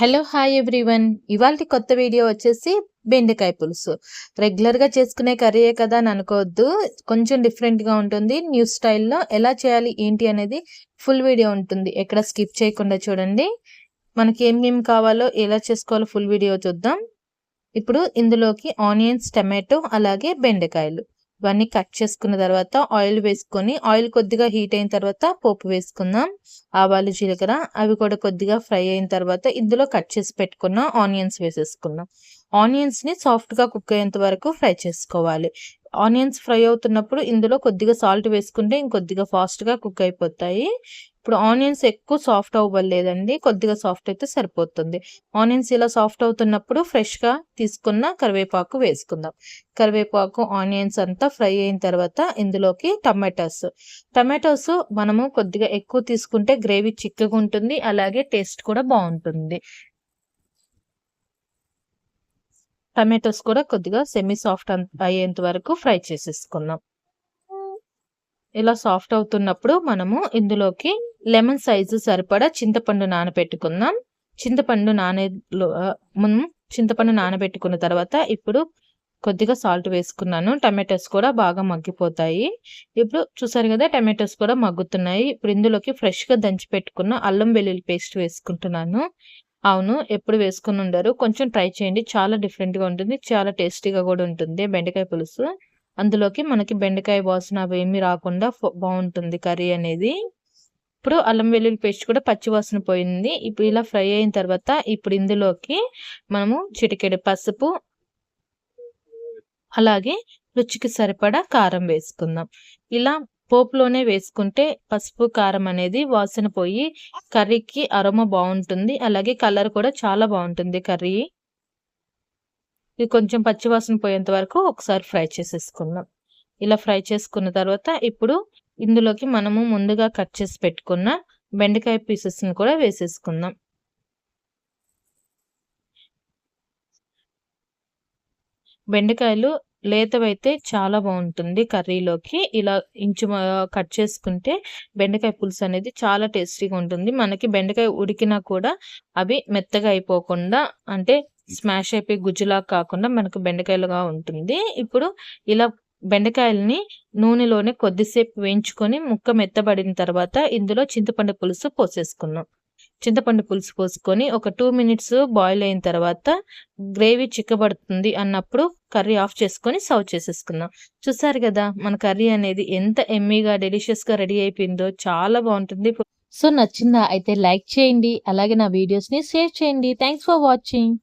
Hello hi everyone ఇవాళ కొత్త video వచ్చేసి బెండకాయ పులుసు. రెగ్యులర్గా చేసుకునే కర్రీయే కదా అని అనుకోవద్దు. కొంచెం డిఫరెంట్గా ఉంటుంది. న్యూ స్టైల్లో ఎలా చేయాలి ఏంటి అనేది ఫుల్ వీడియో ఉంటుంది. ఎక్కడ స్కిప్ చేయకుండా చూడండి. మనకి ఏమేమి కావాలో ఎలా చేసుకోవాలో ఫుల్ వీడియో చూద్దాం. ఇప్పుడు ఇందులోకి ఆనియన్స్ టమాటో అలాగే బెండకాయలు. ఇవన్నీ కట్ చేసుకున్న తర్వాత ఆయిల్ వేసుకొని ఆయిల్ కొద్దిగా హీట్ అయిన తర్వాత పోపు వేసుకుందాం. ఆవాలు జీలకర్ర అవి కూడా కొద్దిగా ఫ్రై అయిన తర్వాత ఇందులో కట్ చేసి పెట్టుకున్న ఆనియన్స్ వేసేసుకుందాం. ఆనియన్స్ని సాఫ్ట్గా కుక్ అయ్యేంత వరకు ఫ్రై చేసుకోవాలి. ఆనియన్స్ ఫ్రై అవుతున్నప్పుడు ఇందులో కొద్దిగా సాల్ట్ వేసుకుంటే ఇంకొద్దిగా ఫాస్ట్గా కుక్ అయిపోతాయి. ఇప్పుడు ఆనియన్స్ ఎక్కువ సాఫ్ట్ అవ్వలేదండి. కొద్దిగా సాఫ్ట్ అయితే సరిపోతుంది. ఆనియన్స్ ఇలా సాఫ్ట్ అవుతున్నప్పుడు ఫ్రెష్గా తీసుకున్న కరివేపాకు వేసుకుందాం. కరివేపాకు ఆనియన్స్ అంతా ఫ్రై అయిన తర్వాత ఇందులోకి టమాటాస్. టమాటోస్ మనము కొద్దిగా ఎక్కువ తీసుకుంటే గ్రేవీ చిక్కగా ఉంటుంది. అలాగే టేస్ట్ కూడా బాగుంటుంది. టమాటోస్ కూడా కొద్దిగా సెమీ సాఫ్ట్ అయ్యేంత వరకు ఫ్రై చేసేసుకుందాం. ఇలా సాఫ్ట్ అవుతున్నప్పుడు మనము ఇందులోకి లెమన్ సైజు సరిపడా చింతపండు నానబెట్టుకుందాం. చింతపండు నానే మనం చింతపండు నానబెట్టుకున్న తర్వాత ఇప్పుడు కొద్దిగా సాల్ట్ వేసుకున్నాను. టమాటోస్ కూడా బాగా మగ్గిపోతాయి. ఇప్పుడు చూసారు కదా టమాటోస్ కూడా మగ్గుతున్నాయి. ఇప్పుడు ఇందులోకి ఫ్రెష్గా దంచి పెట్టుకున్న అల్లం వెల్లుల్లి పేస్ట్ వేసుకుంటున్నాను. అవును ఎప్పుడు వేసుకుని ఉండరు. కొంచెం ట్రై చేయండి. చాలా డిఫరెంట్గా ఉంటుంది. చాలా టేస్టీగా కూడా ఉంటుంది బెండకాయ పులుసు. అందులోకి మనకి బెండకాయ వాసన అవి ఏమి రాకుండా బాగుంటుంది కర్రీ అనేది. ఇప్పుడు అల్లం వెల్లుల్లి పేస్ట్ కూడా పచ్చి వాసన పోయింది. ఇప్పుడు ఇలా ఫ్రై అయిన తర్వాత ఇప్పుడు ఇందులోకి మనము చిటికెడు పసుపు అలాగే రుచికి సరిపడా కారం వేసుకుందాం. ఇలా పోపులోనే వేసుకుంటే పసుపు కారం అనేది వాసన పోయి కర్రీకి అరమ బాగుంటుంది. అలాగే కలర్ కూడా చాలా బాగుంటుంది కర్రీ. ఇది కొంచెం పచ్చివాసన పోయేంత వరకు ఒకసారి ఫ్రై చేసేసుకుందాం. ఇలా ఫ్రై చేసుకున్న తర్వాత ఇప్పుడు ఇందులోకి మనము ముందుగా కట్ చేసి పెట్టుకున్న బెండకాయ పీసెస్ని కూడా వేసేసుకుందాం. బెండకాయలు లేతవైతే చాలా బాగుంటుంది కర్రీలోకి. ఇలా ఇంచు కట్ చేసుకుంటే బెండకాయ పులుసు అనేది చాలా టేస్టీగా ఉంటుంది. మనకి బెండకాయ ఉడికినా కూడా అవి మెత్తగా అయిపోకుండా అంటే స్మాష్ అయిపోయి గుజ్జులా కాకుండా మనకు బెండకాయలుగా ఉంటుంది. ఇప్పుడు ఇలా బెండకాయలని నూనెలోనే కొద్దిసేపు వేయించుకొని ముక్క మెత్తబడిన తర్వాత ఇందులో చింతపండు పులుసు పోసేసుకున్నాం చింతపండు పులుసు పోసుకొని ఒక టూ మినిట్స్ బాయిల్ అయిన తర్వాత గ్రేవీ చిక్కబడుతుంది అన్నప్పుడు కర్రీ ఆఫ్ చేసుకొని సర్వ్ చేసేసుకుందాం. చూసారు కదా మన కర్రీ అనేది ఎంత ఎమ్మీగా డెలిషియస్గా రెడీ అయిపోయిందో చాలా బాగుంటుంది. సో నచ్చిందా అయితే లైక్ చేయండి అలాగే నా వీడియోస్ని షేర్ చేయండి. Thanks for watching.